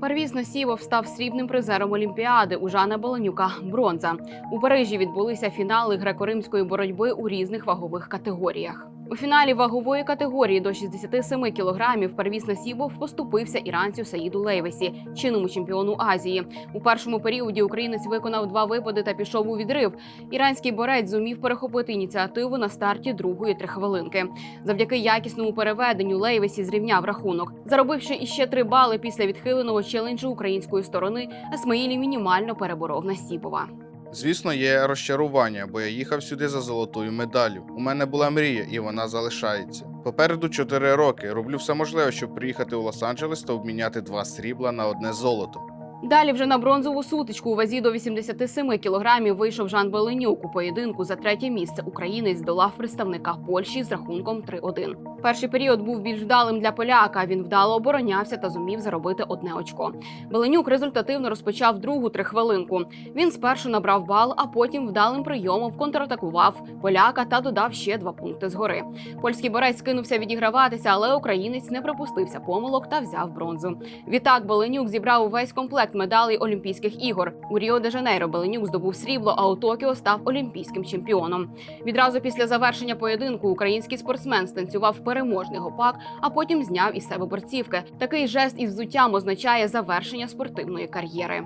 Парвіз Носівов став срібним призером Олімпіади у Жана Болонюка бронза. У Парижі відбулися фінали греко-римської боротьби у різних вагових категоріях. У фіналі вагової категорії до 67 кілограмів Парвіз Насібов поступився іранцю Саїду Лейвесі, чинному чемпіону Азії. У першому періоді українець виконав два випади та пішов у відрив. Іранський борець зумів перехопити ініціативу на старті другої трихвилинки. Завдяки якісному переведенню Лейвесі зрівняв рахунок, заробивши іще три бали після відхиленого челенджу української сторони. Есмаїлі мінімально переборов Насібова. Звісно, є розчарування, бо я їхав сюди за золотою медаллю. У мене була мрія, і вона залишається. Попереду 4 роки. Роблю все можливе, щоб приїхати у Лос-Анджелес та обміняти два срібла на одне золото. Далі вже на бронзову сутичку у вазі до 87 кілограмів вийшов Жан Беленюк. У поєдинку за третє місце українець здолав представника Польщі з рахунком 3-1. Перший період був більш вдалим для поляка. Він вдало оборонявся та зумів заробити одне очко. Беленюк результативно розпочав другу трихвилинку. Він спершу набрав бал, а потім вдалим прийомом контратакував поляка та додав ще два пункти згори. Польський борець кинувся відіграватися, але українець не припустився помилок та взяв бронзу. Відтак Беленюк зібрав увесь комплект медалей Олімпійських ігор. У Ріо де Жанейро Беленюк здобув срібло, а у Токіо став олімпійським чемпіоном. Відразу після завершення поєдинку український спортсмен станцював переможний гопак, а потім зняв із себе борцівки. Такий жест із взуттям означає завершення спортивної кар'єри.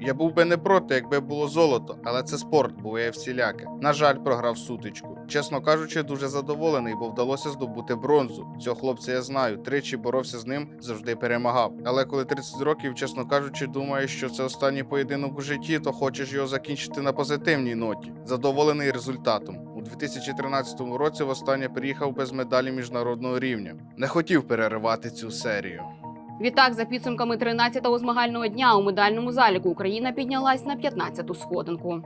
Я був би не проти, якби було золото, але це спорт, буває всіляке. На жаль, програв сутичку. Чесно кажучи, дуже задоволений, бо вдалося здобути бронзу. Цього хлопця я знаю. Тричі боровся з ним, завжди перемагав. Але коли 30 років, чесно кажучи, думаєш, що це останній поєдинок у житті, то хочеш його закінчити на позитивній ноті. Задоволений результатом. У 2013 році востаннє приїхав без медалі міжнародного рівня. Не хотів переривати цю серію. Відтак, за підсумками 13-го змагального дня у медальному заліку Україна піднялась на 15-ту сходинку.